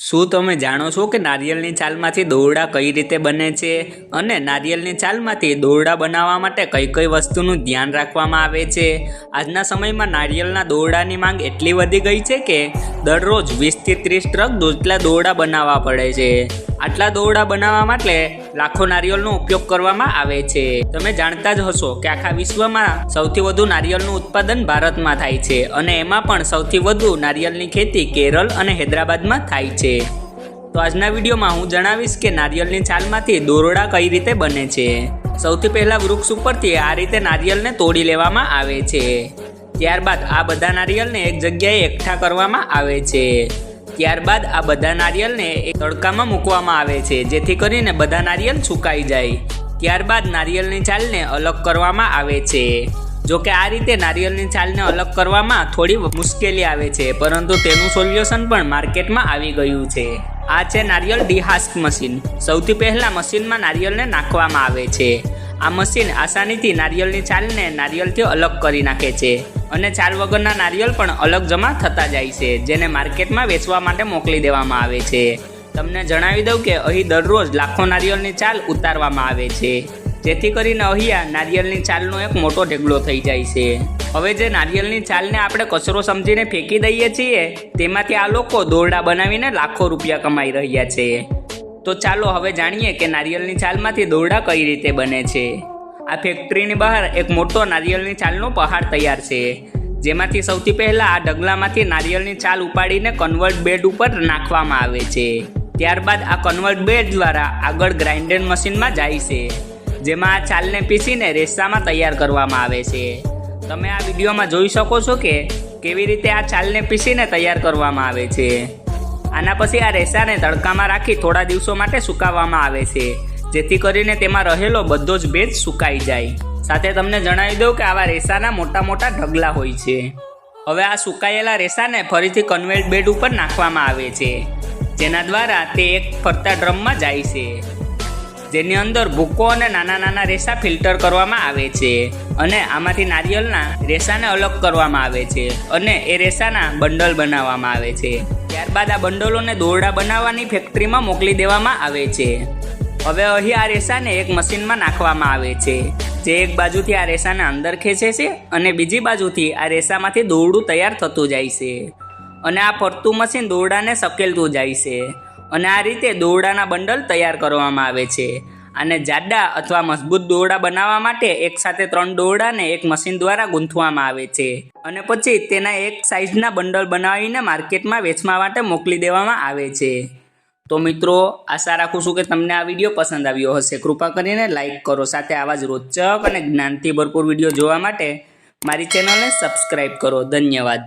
શું તમે જાણો છો કે નારિયેળની છાલમાંથી દોરડા કઈ રીતે બને છે? અને નારિયેળની છાલમાંથી દોરડા બનાવવા માટે કઈ કઈ વસ્તુનું ધ્યાન રાખવામાં આવે છે? આજના સમયમાં નારિયેળના દોરડાની માંગ એટલી વધી ગઈ છે કે દરરોજ વીસથી ત્રીસ ટ્રક જેટલા દોરડા બનાવવા પડે છે. આટલા દોરડા બનાવવા માટે લાખો નારિયેળનો ઉપયોગ કરવામાં આવે છે. તમે જાણતા જ હશો કે આખા વિશ્વમાં સૌથી વધુ નારિયેળનું ઉત્પાદન ભારતમાં થાય છે અને એમાં પણ સૌથી વધુ નારિયેળની ખેતી કેરળ અને હૈદરાબાદમાં થાય છે. તો આજના વિડીયોમાં હું જણાવીશ કે નારિયેળની છાલમાંથી દોરડા કઈ રીતે બને છે. સૌથી પહેલાં વૃક્ષ ઉપરથી આ રીતે નારિયેળને તોડી લેવામાં આવે છે. ત્યારબાદ આ બધા નારિયેળને એક જગ્યાએ એકઠા કરવામાં આવે છે. ત્યારબાદ આ બધા નારિયેળને એક તડકામાં મૂકવામાં આવે છે, જેથી કરીને બધા નારિયેળ સુકાઈ જાય. ત્યારબાદ નારિયેળની છાલને અલગ કરવામાં આવે છે. જો કે આ રીતે નારિયેળની છાલને અલગ કરવામાં થોડી મુશ્કેલી આવે છે, પરંતુ તેનું સોલ્યુશન પણ માર્કેટમાં આવી ગયું છે. આ છે નારિયેળ ડીહાસ્ક મશીન. સૌથી પહેલાં મશીનમાં નારિયેળને નાખવામાં આવે છે. આ મશીન આસાનીથી નારિયેળની છાલને નારિયેળથી અલગ કરી નાખે છે અને છાલ વગરના નારિયેળ પણ અલગ જમા થતા જાય છે, જેને માર્કેટમાં વેચવા માટે મોકલી દેવામાં આવે છે. તમને જણાવી દઉં કે અહીં દરરોજ લાખો નારિયેળની છાલ ઉતારવામાં આવે છે. જેથી કરીને અહીંયા નારિયેળની છાલનો એક મોટો ઢેગલો થઈ જાય છે. હવે જે નારિયેળની છાલને આપણે કચરો સમજીને ફેંકી દઈએ છીએ, તેમાંથી આ લોકો દોરડા બનાવીને લાખો રૂપિયા કમાઈ રહ્યા છે. તો ચાલો હવે જાણીએ કે નારિયેળની છાલમાંથી દોરડા કઈ રીતે બને છે. આ ફેક્ટરીની બહાર એક મોટો નારિયેળની છાલનો પહાડ તૈયાર છે. જેમાંથી સૌથી પહેલા આ ઢગલામાંથી નારિયેળની છાલ ઉપાડીને કન્વર્ટ બેડ ઉપર નાખવામાં આવે છે. ત્યારબાદ આ કન્વર્ટ બેડ દ્વારા આગળ ગ્રાઇન્ડર મશીનમાં જાય છે. જેમાં આ છાલને પીસીને રેસામાં તૈયાર કરવામાં આવે છે. તમે આ વિડીયોમાં જોઈ શકો છો કે કેવી રીતે આ છાલને પીસીને તૈયાર કરવામાં આવે છે. આના પછી આ રેસાને તડકામાં રાખી થોડા દિવસો માટે સુકાવવામાં આવે છે. જેથી કરીને તેમાં રહેલો બધો જ ભેજ સુકાઈ જાય. સાથે તમને જણાવી દઉં કે આવા રેસાના મોટા મોટા ઢગલા હોય છે. હવે આ સુકાયેલા રેસાને ફરીથી કન્વેલ્ટ બેડ ઉપર નાખવામાં આવે છે. જેના દ્વારા તે એક ફરતા ડ્રમમાં જાય છે. જેની અંદર ભૂકો અને નાના નાના રેસા ફિલ્ટર કરવામાં આવે છે અને આમાંથી નારિયેળના રેસાને અલગ કરવામાં આવે છે અને એ રેસાના બંડલ બનાવવામાં આવે છે. ત્યારબાદ આ બંડલોને દોરડા બનાવવાની ફેક્ટરીમાં મોકલી દેવામાં આવે છે. હવે અહીં આ રેસાને એક મશીનમાં નાખવામાં આવે છે. જે એક બાજુથી આ રેસાને અંદર ખેંચે છે અને બીજી બાજુથી આ રેસામાંથી દોરડું તૈયાર થતું જાય છે. અને આ ફરતું મશીન દોરડાને સકેલતું જાય છે. અને આ રીતે દોરડાના બંડલ તૈયાર કરવામાં આવે છે. અને જાડા અથવા મજબૂત દોરડા બનાવવા માટે એક સાથે ત્રણ દોરડાને એક મશીન દ્વારા ગૂંથવામાં આવે છે. અને પછી તેના એક સાઇઝના બંડલ બનાવીને માર્કેટમાં વેચવા માટે મોકલી દેવામાં આવે છે. તો મિત્રો, આશા રાખું છું કે તમને આ વીડિયો પસંદ આવ્યો હશે. કૃપા કરીને લાઇક કરો. સાથે આવા જ રોચક અને જ્ઞાનથી ભરપૂર વીડિયો જોવા માટે મારી ચેનલને સબસ્ક્રાઈબ કરો. ધન્યવાદ.